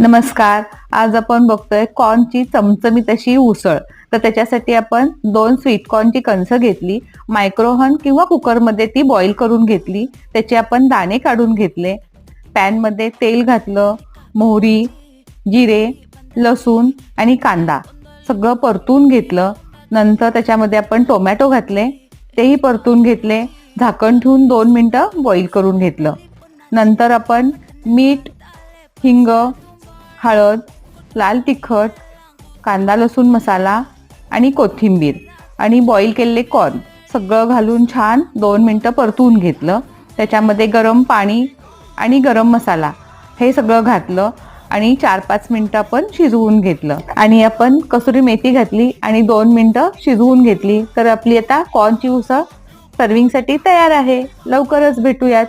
नमस्कार आज आपण बघतोय कॉर्नची चमचमीत अशी उसळ. तर त्याच्यासाठी आपण दोन स्वीट कॉर्नची कणसं घेतली मायक्रोहन किंवा कुकरमध्ये ती बॉईल करून घेतली त्याचे आपण दाणे काढून घेतले. पॅनमध्ये तेल घातलं मोहरी जिरे लसूण आणि कांदा सगळं परतून घेतलं. नंतर त्याच्यामध्ये आपण टोमॅटो घातले तेही परतून घेतले झाकण ठेवून दोन मिनटं बॉईल करून घेतलं. नंतर आपण मीठ हिंग हळद लाल तिखट कांदा लसूण मसाला आणि कोथिंबीर आणि बॉईल केलेले कॉर्न सगळं घालून छान दोन मिनटं परतून घेतलं. त्याच्यामध्ये गरम पाणी आणि गरम मसाला हे सगळं घातलं आणि चार पाच मिनटं आपण शिजवून घेतलं. आणि आपण कसुरी मेथी घातली आणि दोन मिनटं शिजवून घेतली. तर आपली आता कॉर्नची उसळ सर्विंगसाठी तयार आहे. लवकरच भेटूयात.